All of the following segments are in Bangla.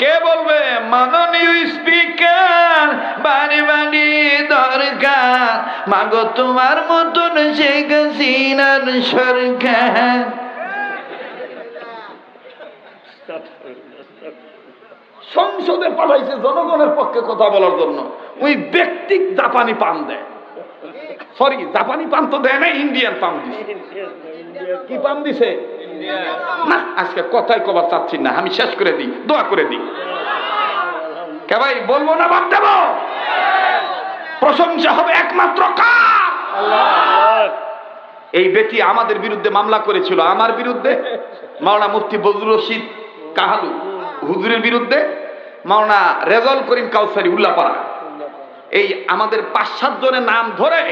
কে বলবে? মাননীয় স্পিকার বাড়ি বাড়ি দরকার। মাগো তোমার মতন শেখ হাসিনার সরকার। সংসদে পাঠাইছে জনগণের পক্ষে কথা বলার জন্য। ওই ব্যক্তিক জাপানি পান দেয়। সরি জাপানি পান তো দেয় না ইন্ডিয়ান পান দিছে। কি পান দিছে? না, আজকে কথাই কবার চাচ্ছি না, আমি শেষ করে দিই, দোয়া করে দিই। কে ভাই, বলব না বাদ দেব? প্রশংসা হবে একমাত্র কার? এই বেটি আমাদের বিরুদ্ধে মামলা করেছিল, আমার বিরুদ্ধে? মাওলানা মুফতি বজরুল রশিদ কাহালু, হুজুরের বিরুদ্ধে? মাওলানা রেজল করিম কাউসারি, উল্লাপাড়া। এই আমাদের পাঁচ সাত জনের নাম ধরে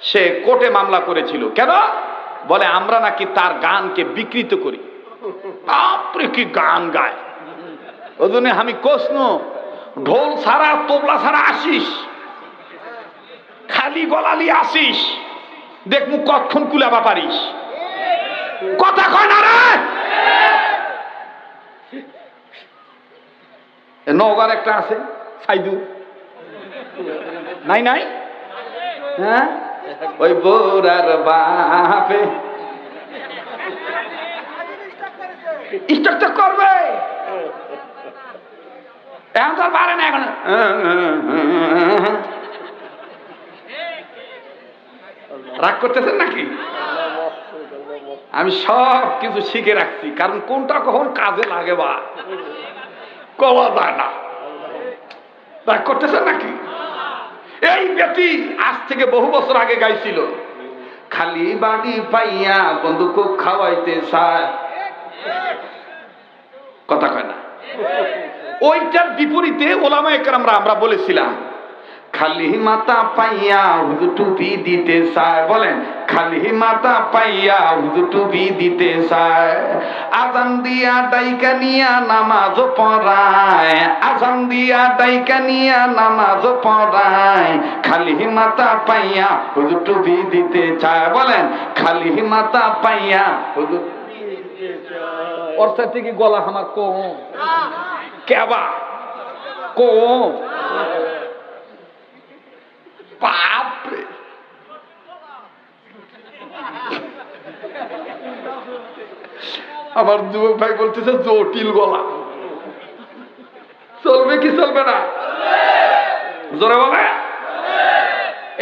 সে কোর্টে মামলা করেছিল। কেন? বলে, আমরা নাকি তার গানকে বিকৃত করি। বাপরে, কি গান গায়। ওই জন্য আমি কোসন ঢোল ছাড়া তোবলা ছাড়া আসিস। খালি গলালি আসিস। দেখ, মুখ কখন কুলাবা পারিস। কথা কয় না রে। এ নওগাঁর একটা আছে, সাইদু। নাই নাই? হ্যাঁ? ওই বোরার বাপে স্টক তো করবে। এখন তো পারে না এখন। রাগ করতেছেন নাকি? আমি সব কিছু শিখে রাখছি, কারণ কোনটা কখন কাজে লাগে বা কওয়া যায় না। রাগ করতেছেন নাকি? এই ব্যক্তি আজ থেকে বহু বছর আগে গাইছিল, খালি বাড়ি পাইয়া বন্ধুকে খাওয়াইতে চায়। কথা কয় না। ওইটার বিপরীতে ওলামা একরামরা আমরা বলেছিলাম, খালি মাতা পাইয়া হুজুর টুপি দিতে চায়। বলেন, খালি মাতা পাইয়া হুজুর টুপি দিতে চায়। আজান দিয়া ডাইকা নিয়া নামাজ পড়ায়, আজান দিয়া ডাইকা নিয়া নামাজ পড়ায়, খালি মাতা পাইয়া হুজুর টুপি দিতে চায়। বলেন, খালি মাতা পাইয়া হুজুর সাথে কি গলা আমার কম কেবা। কম বাপরে। আমার যুবক ভাই বলতেছে, জটিল গলা। চলবে কি চলবে না? জোরে বলে?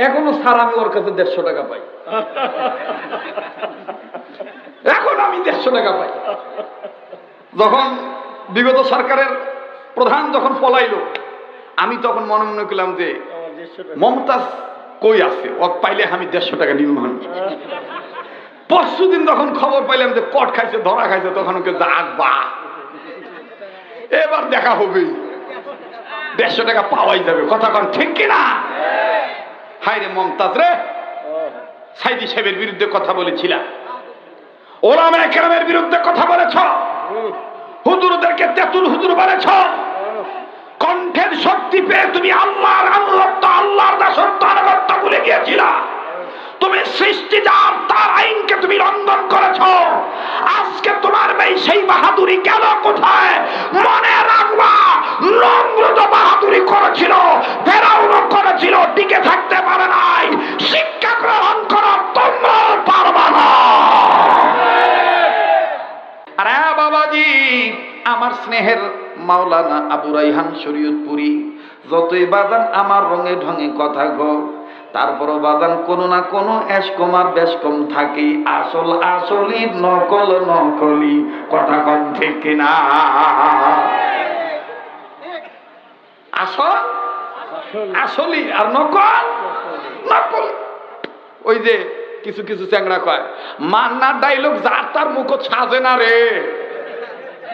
এখনও স্যার আমি ওর কাছে দেড়শো টাকা পাই। এখন আমি দেড়শো টাকা পাই যখন বিগত সরকারের প্রধান যখন পলাইলো আমি তখন মনে মনে করলাম যে মমতাজ কই আছে? ও পাইলে আমি দেড়শো টাকা হন পরশু দিন যখন খবর পাইলাম যে কট খাইছে ধরা খাইছে তখন ওকে যাক বা এবার দেখা হবে দেড়শো টাকা পাওয়াই যাবে। কথা কন ঠিক কিনা হাই রে মমতাজ রে! সাইদি সাহেবের বিরুদ্ধে কথা বলেছিলাম। ওলামা কেরামের বিরুদ্ধে কথা বলেছ? হুজুরদেরকে তেতুল হুজুর বলেছ কণ্ঠের শক্তি পেয়ে তুমি আল্লাহর আনুগত্য, আল্লাহর দাসত্ব, আনুগত্য ভুলে গিয়েছিলা। তুমি সৃষ্টি যার, তার আইনকে তুমি লঙ্ঘন করেছ। আজকে তোমার মেয়ে সেই বাহাদুরি গেল কোথায়? মনে রাখবা, নমরুদ বাহাদুরি করেছিল, ফেরাউনও করেছিল, টিকে থাকতে পারে নাই। শিক্ষা গ্রহণ করো তোমরাও পারবা না আরে বাবাজি আমার স্নেহের মাওলানা আবু রাইহান শরীয়তপুরি, যতই বাজান আমার রঙে ঢঙে কথা গো, তারপরও বাজান কোনো না কোনো এসকমার বেশকম থাকে, আসল আসলি, নকল নকলি, কথা কম ঠিক কিনা? আসল? আসলি আর নকল? নকল। ওই যে কিছু কিছু চ্যাংড়া কয় মান্নার ডাইলগ যার তার মুখ সাজে না রে।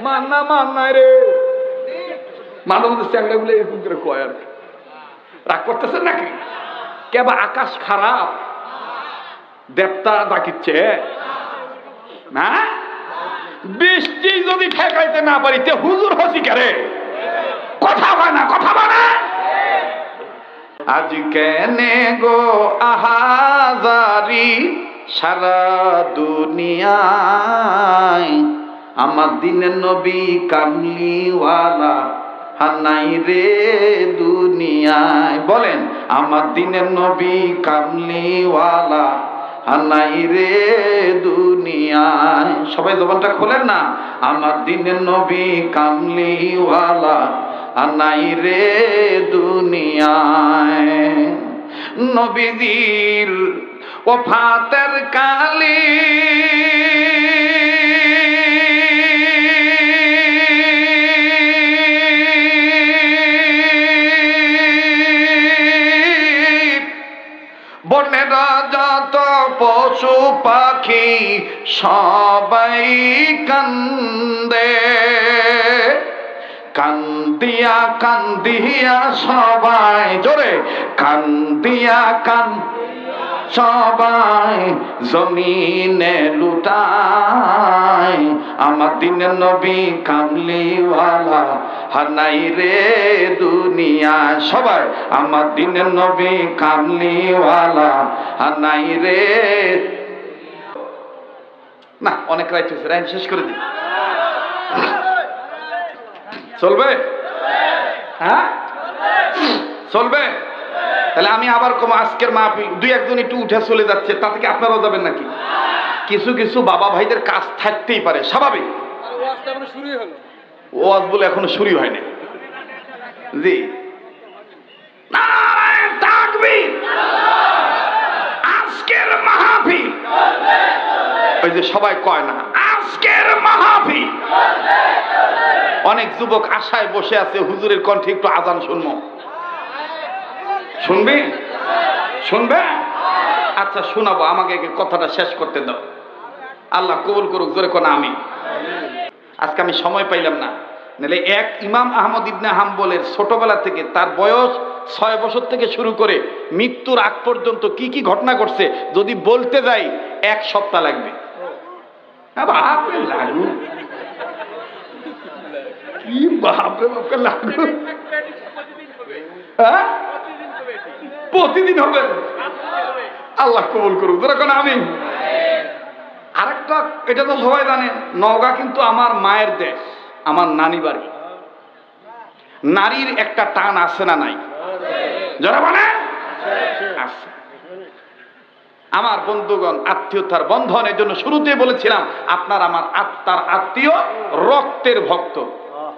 মান্না মান্নায় রে। মাঝে মধ্যে চ্যাংড়া গুলো এরকম করে কয় আর রাগ করতেছেন নাকি? কেবা আকাশ খারাপ? দেবতা ডাকিচ্ছে। না? বৃষ্টি যদি ঠেকাইতে না পারি, তে হুজুর হসি কারে কথা হয় না, কথা বলে আজ কেনে গো আহাজারি সারা দুনিয়ায় আমার দিনের নবী কামলিওয়ালা হানাই রে দুনিয়ায়। বলেন, আমার দিনের নবী কামলিওয়ালা হানাই রে দুনিয়ায়। সবাই জবানটা খোলেন না? আমার দিনের নবী কামলিওয়ালা হানাই রে দুনিয়ায়। নবীজির ওফাতের কালী পশু পাখি সবাই কান্দে। কান্দিয়া কান্দিয়া সবাই জোরে কান্দিয়া কান সবাই জমিনে লুটায় আমার দিনের নবী কামলিওয়ালা হানাই রে দুনিয়া। সবাই, আমার দিনের নবী কামলিওয়ালা হানাই রে। না, অনেক রাইট হয়েছে রাইট শেষ করে দিই চলবে? হ্যাঁ? চলবে। তাহলে আমি আবার কম আজকের মাহফিল দুই একজন একটু উঠে চলে যাচ্ছে তা থেকে আপনারাও যাবেন নাকি? কিছু কিছু বাবা ভাইদের কাজ থাকতেই পারে স্বাভাবিক। ওয়াজ বলে এখনও শুরু হয়নি। জি। আজকের মাহফিল। ওই যে সবাই কয় না আজকের মাহফিল। অনেক যুবক আশায় বসে আছে হুজুরের কণ্ঠে একটু আজান শুনব। শুনবি? শুনবে? আচ্ছা শোনাবো, আমাকে কথাটা শেষ করতে দাও। আল্লাহ কবুল করুক, জোরে কোন আমি। আজকে আমি সময় পাইলাম না। নাহলে এক ইমাম আহমদ ইবনে হাম্বলের ছোটবেলা থেকে, তার বয়স ছয় বছর থেকে শুরু করে মৃত্যুর আগ পর্যন্ত কি কি ঘটনা ঘটছে, যদি বলতে যাই, এক সপ্তাহ লাগবে। লাগু। কি বাপরে বাপরে লাগু। হ্যাঁ? প্রতিদিন হবে। আল্লাহ কবুল করুক। যেরকম আমি আরেকটা এটা তো সবাই জানে নওগাঁ কিন্তু আমার মায়ের দেশ আমার নানি বাড়ি। নারীর একটা টান আছে না নাই? যারা মানে আছে। আমার বন্ধুগণ আত্মীয়তার বন্ধন এর জন্য শুরুতে বলেছিলাম আপনার আমার আত্মার আত্মীয় রক্তের ভক্ত।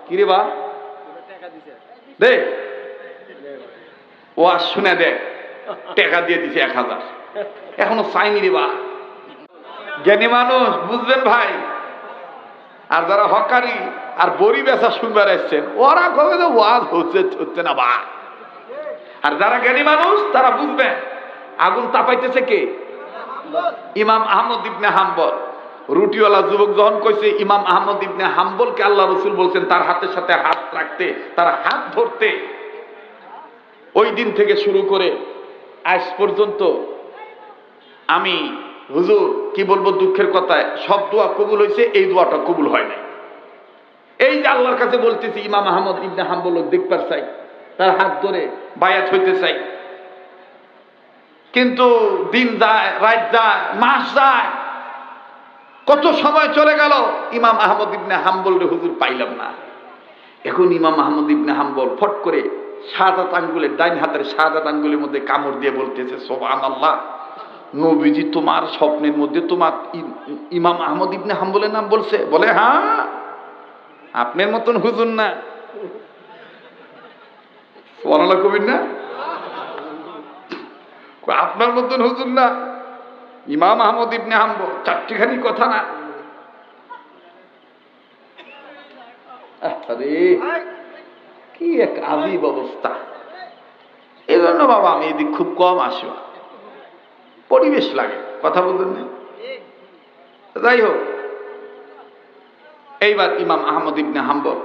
কিরে বা? টাকা ও আর শুনে দে টাকা দিয়ে দিছে এক হাজার। এখনও চাইনি রে বা। জ্ঞানী মানুষ, বুঝবেন ভাই? আর যারা হকারি আর বড়ি বেচা শুনবার এসছেন, ওরা কবে তো ওয়াজ হচ্ছে হচ্ছে না বা। আর যারা জ্ঞানী মানুষ, তারা বুঝবে আগুন তাপাইতেছে কে? ইমাম আহমদ ইবনে হাম্বল। রুটিওয়ালা যুবক যখন কইছে, ইমাম আহমদ ইবনে হাম্বলকে আল্লাহ রসুল বলছেন, তার হাতের সাথে হাত রাখতে, তার হাত ধরতে। ওই দিন থেকে শুরু করে আজ পর্যন্ত আমি, হুজুর, কি বলব দুঃখের কথায় সব দোয়া কবুল হয়েছে, এই দোয়াটা কবুল হয় নাই। এই যে আল্লাহর কাছে বলতেছি, ইমাম আহমদ ইবনে হাম্বল দেখবার চাই তার হাত ধরে বায়াত হইতে চাই। কিন্তু দিন যায়, রাত যায়, মাস যায়, কত সময় চলে গেল, ইমাম আহমদ ইবনে হাম্বল রে হুজুর পাইলাম না। এখন ইমাম আহমদ ইবনে হাম্বল ফট করে শাহাদাত আঙ্গুলের ডাইন হাতের শাহাদাত আঙ্গুলের মধ্যে কামড় দিয়ে বলতেছে সোবান আল্লাহ নবীজি তোমার স্বপ্নের মধ্যে তোমার ইমাম আহমদ ইবনে হাম্বলের নাম বলছে। বলে হ্যাঁ আপনার মতন হুজুর না। কবির না? আপনার মতন হুজুর না। ইমাম আহমদ ইবনে হাম্ব চারটিখানি কথা না। আরে। কি এক আজীব অবস্থা। এই জন্য বাবা আমি এদিক খুব কম আসব পরিবেশ লাগে, কথা বলতেন যাই হোক, এইবার ইমাম আহমদ ইবনে হাম্বল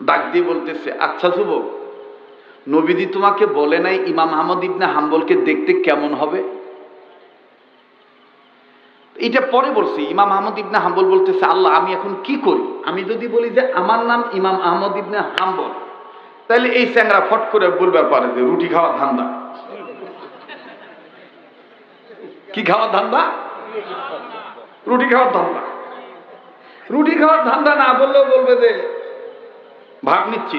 ডাক দিয়ে বলতেছে আচ্ছা যুবক নবীদি তোমাকে বলে নাই ইমাম আহমদ ইবনে হাম্বলকে দেখতে কেমন হবে? এটা পরে বলছি, ইমাম আহমদ ইবনে হাম্বল বলতেছে, আল্লাহ, আমি এখন কি করি? আমি যদি বলি যে, আমার নাম ইমাম আহমদ ইবনে হাম্বল তাহলে এই স্যাংরা ফট করে বলবার পারে যে, রুটি খাওয়ার ধান্দা। কি খাওয়ার ধান্দা? রুটি খাওয়ার ধান্দা। রুটি খাওয়ার ধান্দা না বললেও বলবে যে ভাব নিচ্ছি।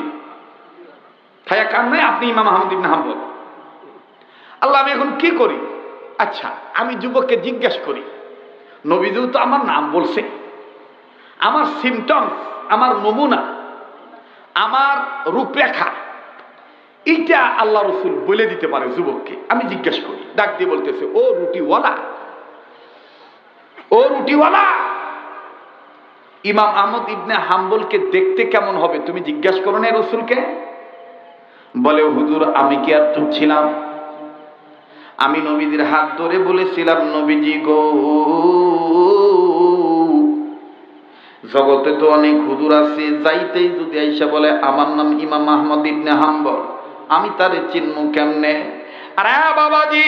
খায়া কান নাই, আপনি ইমাম আহমদ ইবনে হাম্বল। আল্লাহ, আমি এখন কি করি? আচ্ছা আমি যুবককে জিজ্ঞাসা করি। নবীজু তো আমার নাম বলছে, আমার সিমটমস আমার নমুনা, আমার রূপরেখা, এইটা আল্লাহ রসুল বলে দিতে পারে যুবককে। আমি জিজ্ঞেস করি, ডাক দিয়ে বলতেছে, ও রুটিওয়ালা ও রুটিওয়ালা, ইমাম আহমদ ইবনে হাম্বলকে দেখতে কেমন হবে? তুমি জিজ্ঞাসা করো না রসুলকে? বলে, হুজুর, আমি কি আর চুপ ছিলাম? আমি নবীজির হাত ধরে বলেছিলাম, নবীজি গো। জগতে তো অনেক হুজুর আছে, যাইতেই যদি আইসা বলে, আমার নাম ইমাম আহমদ ইবনে হাম্বল, আমি তারে চিহ্ন কেমনে? আরে বাবাজি,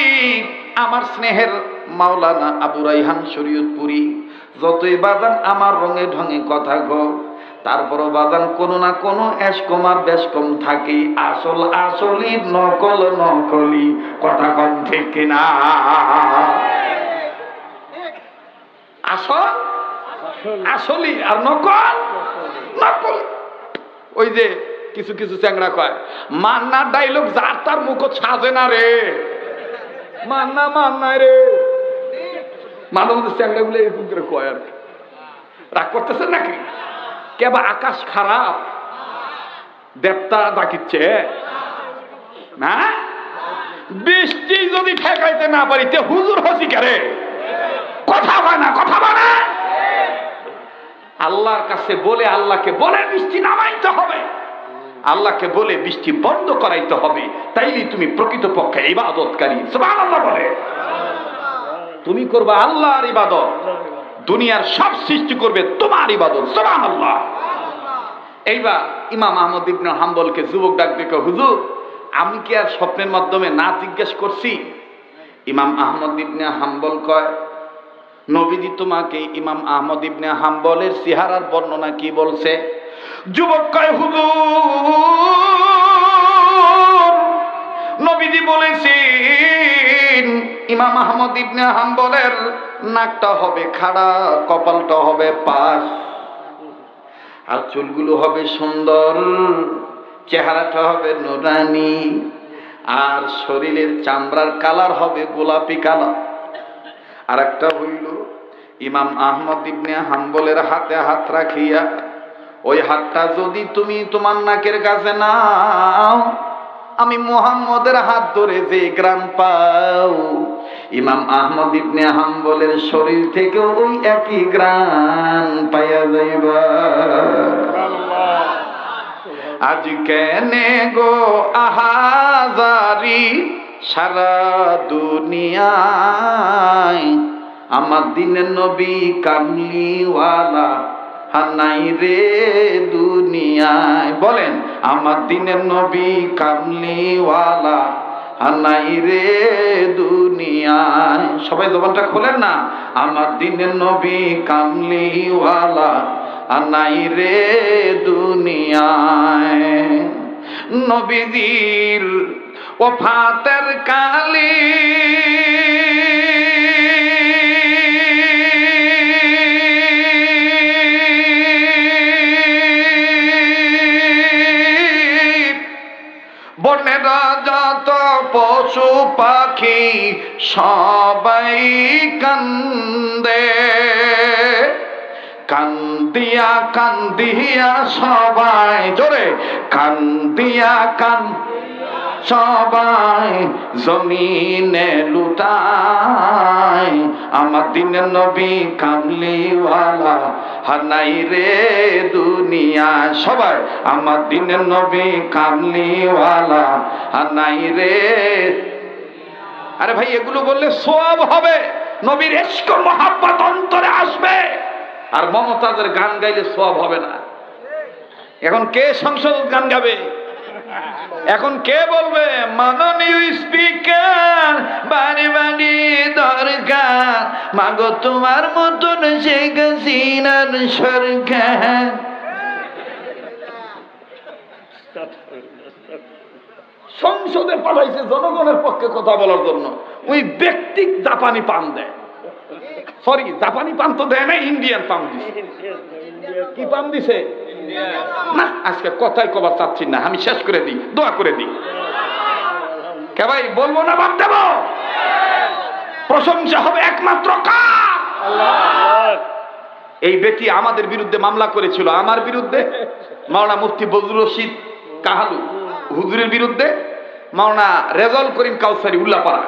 আমার স্নেহের মাওলানা আবু রাইহান শরীয়তপুরি, যতই বাজান, আমার রঙে ঢঙে কথা গো। তারপরও বাজান কোনো না কোনো এসকমার বেশকম থাকে। আসল আসলি নকল নকলি কথা কম ঠিক কিনা আসল? আসলি। আর নকল? নকল। ওই যে কিছু কিছু চ্যাংড়া কয় মান্নার ডাইলগ যার তার মুখ সাজে না রে। মান্না মান্না রে। মাঝে মধ্যে চ্যাংড়া গুলো এরকম করে কয় আর কি। রাগ করতেছেন নাকি? কেবা আকাশ খারাপ। দেবতা ডাকিচ্ছে। না? বৃষ্টি যদি ঠেকাইতে না পারি, তে হুজুর হসি কারে? কথা হয় না, কথা বলে আল্লাহর কাছে বলে আল্লাহকে বলে বৃষ্টি নামাইতে হবে। আল্লাহকে বলে বৃষ্টি বন্ধ করাইতে হবে। তাইলে তুমি প্রকৃতপক্ষে ইবাদতকারী। সুবহানাল্লাহ বলে। তুমি করবা আল্লাহর ইবাদত। দুনিয়ার সব সৃষ্টি করবে তোমার ইবাদত, সুবহানাল্লাহ। এইবার ইমাম আহমদ ইবনে হাম্বলকে যুবক ডাক দেখে, হুজুর, আমি কি আর স্বপ্নের মাধ্যমে না জিজ্ঞেস করছি? ইমাম আহমদ ইবনে হাম্বল কয়, নবীজি তোমাকে ইমাম আহমদ ইবনে হাম্বলের সিহারার বর্ণনা কি বলছে? যুবক কয়, হুজুর নবীজি বলেছেন, ইমাম আহমদ ইবনে হাম্বলের নাকটা হবে খাড়া, কপালটা হবে পাশ, আর চুলগুলো হবে সুন্দর, চেহারাটা হবে নোরানি, আর শরীরের চামড়ার কালার হবে গোলাপি কালার। আর একটা হইল, ইমাম আহমদ ইবনে হাম্বলের হাতে হাত রাখিয়া, ওই হাতটা যদি তুমি তোমার নাকের কাছে নাও আমি মোহাম্মদের হাত ধরে যে গ্রাম পাও, ইমাম আহমদ ইবনে হাম্বলের শরীর থেকে ওই একই গ্রাম পাইয়া যাইবা। আজ কেনে গো আহাজারি সারা দুনিয়ায়, আমার দিনের নবী কামলিওয়ালা হানাই রে দুনিয়ায়। বলেন, আমার দিনের নবী কামলিওয়ালা হানাই রে দুনিয়ায়। সবাই জবানটা খোলেন না? আমার দিনের নবী কামলিওয়ালা আনাই রে দুনিয়ায়। নবীজির ওফাতের কালী পশু পাখি সবাই কান্দে। কান্দিয়া কান্দিয়া সবাই জোরে কান্দিয়া কান সবাই জমিনে লুটাই আমার দিনের নবী কামলিওয়ালা হানাই রে দুনিয়া। সবাই, আমার দিনের নবী কামলিওয়ালা হানাই রে আরে ভাই, এগুলো বললে সব হবে। নবীর এস্ক মহাব্বত অন্তরে আসবে। আর মমতাজের গান গাইলে সব হবে না। এখন কে সংসদ গান গাবে? এখন কে বলবে? মাননীয় স্পিকার বাড়ি বাড়ি দরকার। মাগো তোমার মতন শেখ হাসিনার সরকার। সংসদে পাঠাইছে জনগণের পক্ষে কথা বলার জন্য। ওই ব্যক্তি জাপানি পান দেয়। সরি জাপানি পান তো দেয় না ইন্ডিয়ান পান দিছে। কি পান দিছে? না, আজকে কথাই কবার চাচ্ছি না, আমি শেষ করে দিই, দোয়া করে দিই। কে ভাই, বলব না, বাদ দেব? প্রশংসা হবে একমাত্র কার? এই বেটি আমাদের বিরুদ্ধে মামলা করেছিল, আমার বিরুদ্ধে? মাওলানা মুফতি বজরুল রশিদ কাহালু, হুজুরের বিরুদ্ধে? মাওলানা রেজল করিম কাউসারি, উল্লাপাড়া।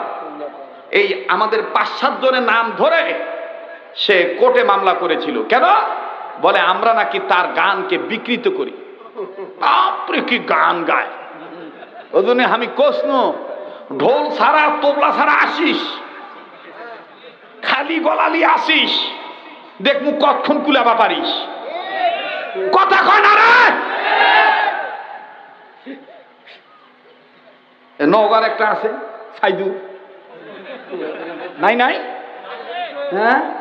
এই আমাদের পাঁচ সাত জনের নাম ধরে সে কোর্টে মামলা করেছিল। কেন? বলে, আমরা নাকি তার গানকে বিকৃত করি। কি গান গায়। ওই জন্য আমি কোসনো ঢোল ছাড়া, তবলা ছাড়া আসিস। খালি গলালি আসিস। দেখ, মুখ কখন কুলাবা পারিস। কথা কয় না রে! এ একটা আছে, সাইদু। নাই নাই? হ্যাঁ?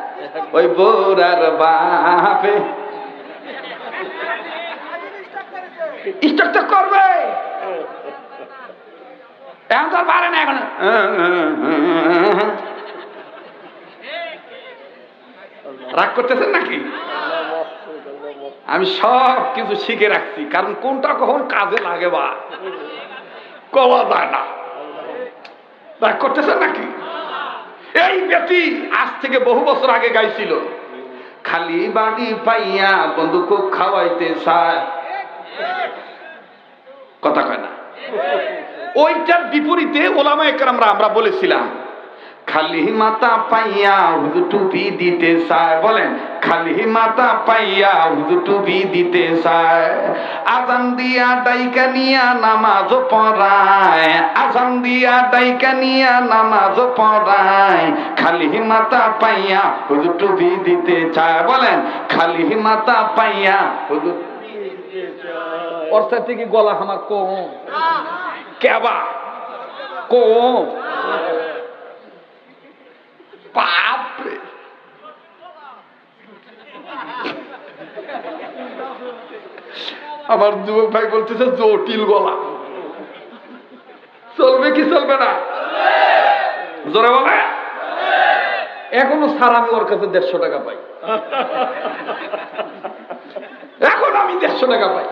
ওই বোরার বাপে। করবে। এখন তো পারে না এখন। রাগ করতেছেন নাকি? আমি সব কিছু শিখে রাখছি, কারণ কোনটা কখন কাজে লাগে বা? কওয়া যায় না। রাগ করতেছেন নাকি? এই ব্যক্তি আজ থেকে বহু বছর আগে গাইছিল। খালি বাড়ি পাইয়া বন্ধুক খাওয়াইতে চায়। কথা কয় না। ওইটার বিপরীতে ওলামা একরামরা আমরা বলেছিলাম খালি মাথা পাইয়া হুজুর টুপি দিতে চায়। বলেন খালি মাথা পাইয়া হুজুর টুপি দিতে চায়। আজান দিয়া ডাইকা নিয়া নামাজ পড়ায়। আজান দিয়া ডাইকা নিয়া নামাজ পড়ায়। খালি মাথা পাইয়া হুজুর টুপি দিতে চায়। বলেন খালি মাথা পাইয়া হুজুর ওর সাথে কি গলা আমার কম? কেবা? কম? বাপরে আমার যুবক ভাই বলতেছে, জটিল গলা। চলবে কি চলবে না? জোরে বলে। এখনও স্যার আমি ওর কাছে দেড়শো টাকা পাই। এখন আমি দেড়শো টাকা পাই।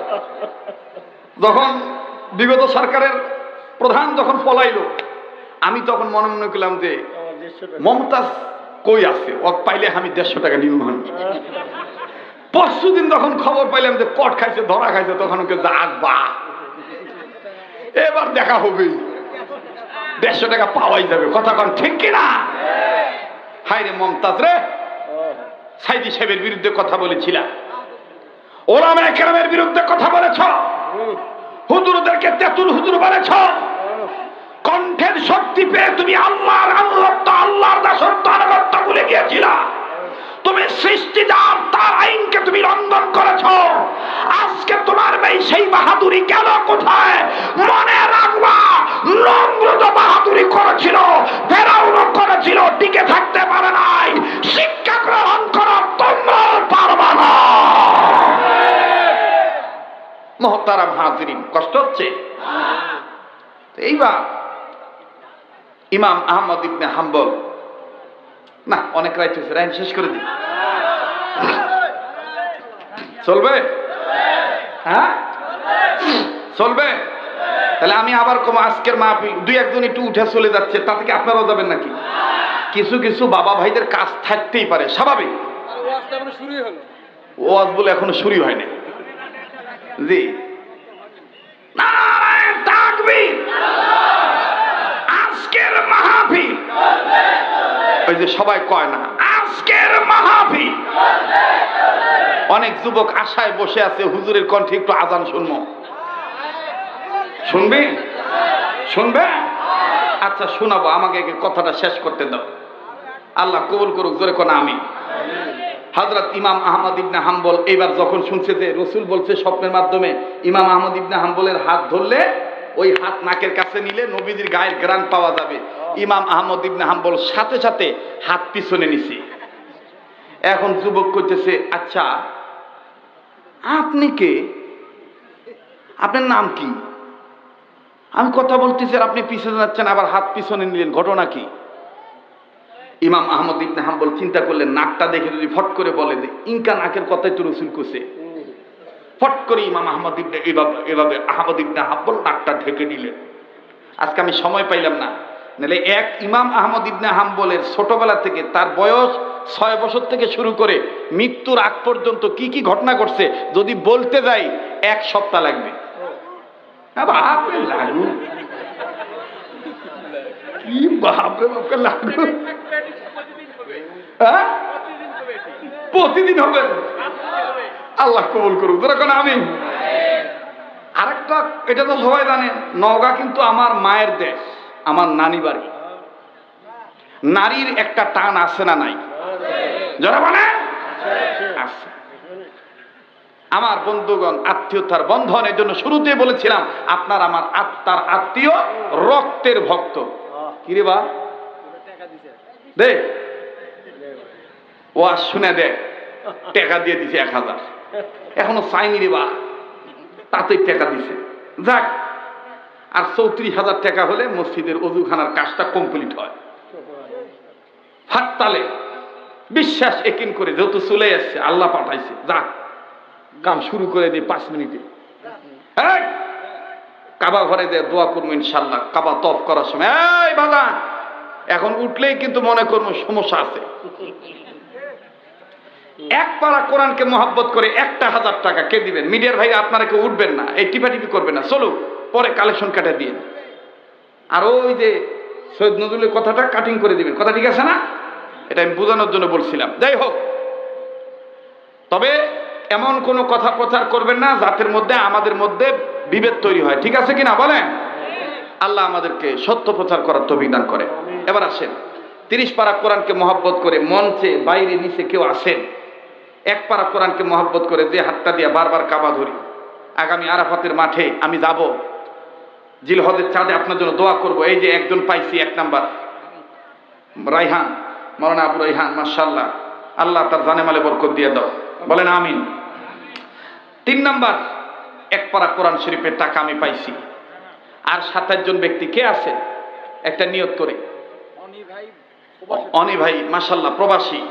যখন বিগত সরকারের প্রধান যখন পলাইলো, আমি তখন মনে মনে করলাম যে মমতাজ কই আছে? ও পাইলে আমি দেড়শো টাকা নিব পরশু দিন যখন খবর পাইলাম যে কট খাইছে, ধরা খাইছে, তখন ওকে যাক বা এবার দেখা হবে। দেড়শো টাকা পাওয়াই যাবে। কথা কন, ঠিক কিনা হাই রে মমতাজ রে। সাইদি সাহেবের বিরুদ্ধে কথা বলেছিলাম ওলামা একরামের বিরুদ্ধে কথা বলেছ। হুজুরদেরকে তেতুল হুজুর বলেছ। কণ্ঠের শক্তি পেয়ে তুমি আল্লাহর আনুগত্য, আল্লাহর দাসত্ব আনুগত্য ভুলে গিয়েছিলা তুমি সৃষ্টিদার, তার আইনকে তুমি লঙ্ঘন করেছ। আজকে তোমার মেয়ে সেই বাহাদুরি গেল কোথায়? মনে রাখবা, নমরুদ বাহাদুরি করেছিল ফেরাউনও করেছিল, টিকে থাকতে পারে নাই। শিক্ষা গ্রহণ করো তোমরা পারবা না। মহতারাম হাজিরিন, কষ্ট হচ্ছে? এইবার ইমাম আহমদ ইবনে হাম্বল। না অনেক রাইট হয়েছে রাইন শেষ করে দিই। চলবে? হ্যাঁ? চলবে? তাহলে আমি আবার কম আজকের মাহফিল দুই একজন একটু উঠে চলে যাচ্ছে তা থেকে আপনারাও যাবেন নাকি? কিছু কিছু বাবা ভাইদের কাজ থাকতেই পারে স্বাভাবিক। ওয়াজ বলে এখনও শুরু হয়নি। জি নারায়ণ তাকবীর আজকের মাহফিল ওই যে সবাই কয় না, আজকের মাহফিল। অনেক যুবক আশায় বসে আছে, হুজুরের কণ্ঠে একটু আজান শুনব। শুনবি? শুনবে? আচ্ছা শোনাবো, আমাকে কথাটা শেষ করতে দাও। আল্লাহ কবুল করুক, জোরে কোন আমি হজরত ইমাম আহমদ ইবনে হাম্বল এবার যখন শুনছে যে রসুল বলছে স্বপ্নের মাধ্যমে, ইমাম আহমদ ইবনে হাম্বলের হাত ধরলে ওই হাত নাকের কাছে নিলে নবীজির গায়ের গ্রান পাওয়া যাবে। ইমাম আহমদ ইবনে হাম্বল সাথে সাথে হাত পিছনে নিছে। এখন যুবক করতেছে আচ্ছা আপনি কে? আপনার নাম কি? আমি কথা বলতেছি আর আপনি পিছনে যাচ্ছেন আবার হাত পিছনে নিলেন। ঘটনা কি? ইমাম আহমদ ইবনে হাম্বল চিন্তা করলেন নাকটা দেখে যদি ফট করে বলে যে ইনকা নাকের কথাই তো রসুল করছে ফট করে ইমাম আহমদ ইবনে এভাবে এভাবে আহমদ ইবনে হাব্বল নাকটা ঢেকে দিলেন। আজকে আমি সময় পাইলাম না। নাহলে এক ইমাম আহমদ ইবনে হাম্বলের ছোটবেলা থেকে তার বয়স ছয় বছর থেকে শুরু করে মৃত্যুর আগ পর্যন্ত কি কি ঘটনা ঘটছে যদি বলতে যাই এক সপ্তাহ লাগবে। হ্যাঁ, প্রতিদিন হবে। আল্লাহ কবুল করুক। যেরকম আমি আরেকটা, এটা তো সবাই জানে, নওগাঁ কিন্তু আমার মায়ের দেশ, আমার নানি বাড়ি। নারীর একটা টান আছে না নাই? যারা মানে আমার বন্ধুগণ, আত্মীয়তার বন্ধন এর জন্য শুরুতে বলেছিলাম, আপনার আমার আত্মার আত্মীয় রক্তের ভক্ত। কিরে বা? দে। ও শুনে দে, টাকা দিয়ে দিছে এক হাজার। এখনও চাইনি রে বা। তাতেই টাকা দিছে। যাক, আর চৌত্রিশ হাজার টাকা হলে মসজিদের অজুখানার কাজটা কমপ্লিট হয়। হাততালে বিশ্বাস একিন করে যেহেতু চলে আসছে, আল্লাহ পাঠাইছে। যাক, কাম শুরু করে দিই পাঁচ মিনিটে। কাবা ঘরে দিয়ে দোয়া করব ইনশাল্লাহ কাবা তফ করার সময়। এই বাবা এখন উঠলেই কিন্তু মনে করব সমস্যা আছে। এক পারা কোরআনকে মহাব্বত করে একটা হাজার টাকা কে দিবেন? মিডিয়ার ভাই আপনারা কেউ উঠবেন না, এই টিপাটিপি করবেন না। চলো পরে কালেকশন কাটা দিয়ে আর ওই যে সৈয়দ নজরুলের কথাটা কাটিং করে দিবেন। কথা ঠিক আছে না? এটা আমি বোঝানোর জন্য বলছিলাম। যাই হোক, তবে এমন কোনো কথা প্রচার করবেন না জাতের মধ্যে, আমাদের মধ্যে বিভেদ তৈরি হয়। ঠিক আছে কিনা বলেন? আল্লাহ আমাদেরকে সত্য প্রচার করার তৌফিক দান করে। এবার আসেন, তিরিশ পারা কোরআনকে মহব্বত করে মঞ্চে, বাইরে, নিচে কেউ আসেন এক পারা কোরআনকে মহব্বত করে যে হাতটা দিয়ে বারবার কাবা ধরি। আগামী আরাফাতের মাঠে আমি যাব। জিলহদের চাঁদে আপনার জন্য দোয়া করব। এই যে একজন পাইছি এক নাম্বার। রাইহান মরনা আবু রাইহান মার্শাল্লাহ আল্লাহ তার জানে মালে বরকত দিয়ে দাও। বলেন আমিন। তিন নাম্বার, এক পারা কোরআন শরীফের টাকা আমি পাইছি। আর সাতাশ জন ব্যক্তি কে আছে? একটা নিয়োগ করে। অনি ভাই মাসাল্লাহ প্রবাসী।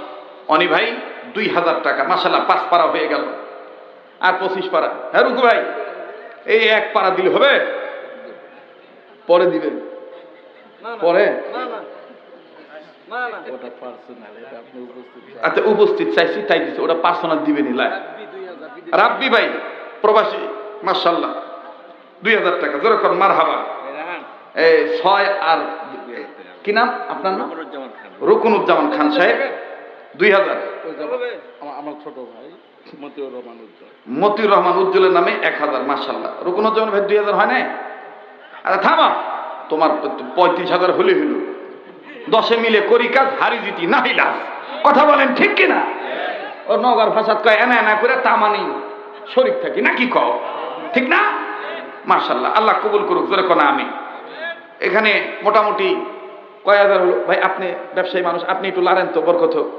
অনি ভাই দুই হাজার টাকা মাসাল্লাহ পাঁচ পারা হয়ে গেল। আর পঁচিশ পারা। হ্যাঁ রুকু ভাই এই এক পারা দিলে হবে? পরে দিবেন। না না পরে? না না না না। ওটা পার্সোনাল এটা আপনি উপস্থিত আচ্ছা উপস্থিত চাইছি তাই দিচ্ছে ওটা পার্সোনাল দিবেনি রাব্বি ভাই প্রবাসী মাসাল্লাহ দুই হাজার টাকা যেরকম মার হাবা এই ছয় আর কি নাম? আপনার নাম? রুকুনুজ্জামান খান। সাহেব। দুই হাজার? আমার- আমার ছোট ভাই মতিউর রহমান উজ্জ্বল। মতিউর রহমান উজ্জ্বলের নামে এক হাজার মাসাল্লাহ রুকুনুজ্জামান ভাই দুই হাজার হয় নাই? আরে থামা। তোমার পঁয়ত্রিশ হাজার হলে হইল দশে মিলে করি কাজ হারি জিতি নাহি লাভ। কথা বলেন ঠিক কিনা? ও নগর ভাষাত কয় এনা এনা করে তামানি শরীর থাকি নাকি কও? ঠিক না? মার্শাল্লাহ আল্লাহ কবুল করুক জোরে কোনা আমি। এখানে মোটামুটি কয় হাজার হলো? ভাই আপনি ব্যবসায়ী মানুষ আপনি একটু লারেন তো বরকত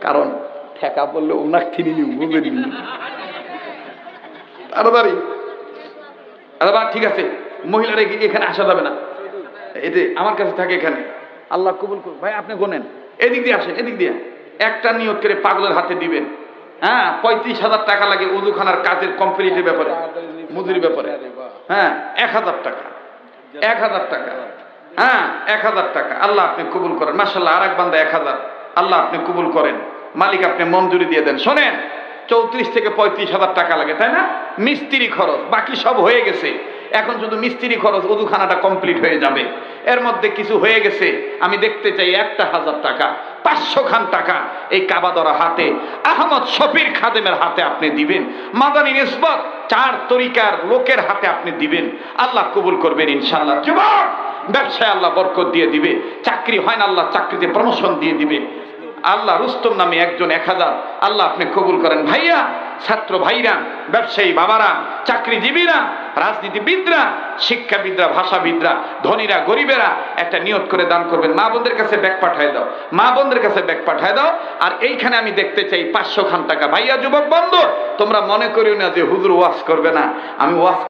কারণ ঠেকা পড়লে ওনাক থিনি নিউ বুঝে নি? তাড়াতাড়ি। আরে ঠিক আছে। মহিলারা এখানে আসা যাবে না? এতে আমার কাছে থাকে এখানে। আল্লাহ কবুল করুন ভাই, আপনি গোনেন। এদিক দিয়ে আসেন, এদিক দিয়ে। একটা নিয়োগ করে পাগলের হাতে দিবেন। হ্যাঁ পঁয়ত্রিশ হাজার টাকা লাগে উজুখানার কাজের কমপ্লিটের ব্যাপারে মজুরি ব্যাপারে। হ্যাঁ এক হাজার টাকা। এক হাজার টাকা। হ্যাঁ এক হাজার টাকা। আল্লাহ আপনি কবুল করেন। মাসাল্লাহ আর এক বান্ধা এক হাজার। আল্লাহ আপনি কবুল করেন। মালিক আপনি মঞ্জুরি দিয়ে দেন। শোনেন, চৌত্রিশ থেকে পঁয়ত্রিশ হাজার টাকা লাগে, তাই না? মিস্ত্রি খরচ, বাকি সব হয়ে গেছে। এখন শুধু মিস্ত্রি খরচ উদুখানাটা কমপ্লিট হয়ে যাবে। এর মধ্যে কিছু হয়ে গেছে, আমি দেখতে চাই একটা হাজার টাকা, পাঁচশো খান টাকা এই কাবাদরা হাতে, আহমদ শফির খাদেমের হাতে আপনি দিবেন। মাদানী নিসবত, চার তরিকার লোকের হাতে আপনি দিবেন। আল্লাহ কবুল করবেন ইনশাআল্লাহ। যুবক, ব্যবসায় আল্লাহ বরকত দিয়ে দিবে। চাকরি হয় না, আল্লাহ চাকরিতে প্রমোশন দিয়ে দিবে। আল্লাহ রুস্তম নামে একজন এক হাজার। আল্লাহ আপনি কবুল করেন। ভাইয়া, ছাত্র ভাইরা, ব্যবসায়ী বাবারা, চাকরিজীবীরা, রাজনীতিবিদরা, শিক্ষাবিদরা, ভাষাবিদরা, ধনীরা, গরিবেরা, একটা নিয়ত করে দান করবেন। মা বোনদের কাছে ব্যাগ পাঠায় দাও। মা বোনদের কাছে ব্যাগ পাঠায় দাও। আর এইখানে আমি দেখতে চাই, পাঁচশো খান টাকা। ভাইয়া, যুবক বন্ধু, তোমরা মনে করিও না যে হুজুর ওয়াশ করবে না। আমি ওয়াজ